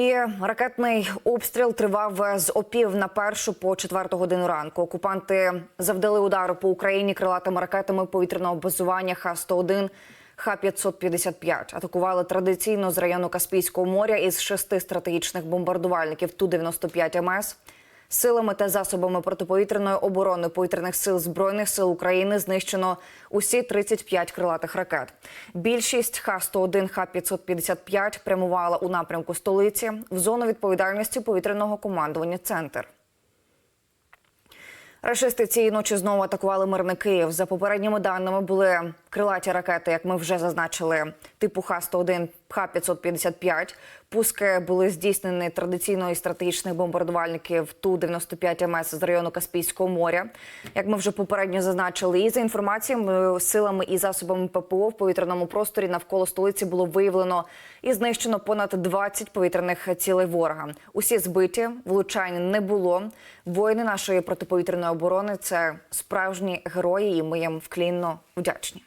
І ракетний обстріл тривав з опів на першу по четверту годину ранку. Окупанти завдали удару по Україні крилатими ракетами повітряного базування Х-101, Х-555. Атакували традиційно з району Каспійського моря із шести стратегічних бомбардувальників Ту-95 МС. Силами та засобами протиповітряної оборони повітряних сил збройних сил України знищено усі 35 крилатих ракет. Більшість Х-101, Х-555 прямувала у напрямку столиці в зону відповідальності повітряного командування Центр. Рашисти цієї ночі знову атакували мирний Київ. За попередніми даними були крилаті ракети, як ми вже зазначили, типу Х-101, Х-555. Пуски були здійснені традиційно із стратегічних бомбардувальників Ту-95 МС з району Каспійського моря. Як ми вже попередньо зазначили, і за інформаціями силами і засобами ППО в повітряному просторі навколо столиці було виявлено і знищено понад 20 повітряних цілей ворога. Усі збиті, влучань не було. Воїни нашої протиповітряної оборони це справжні герої, і ми їм вклінно вдячні.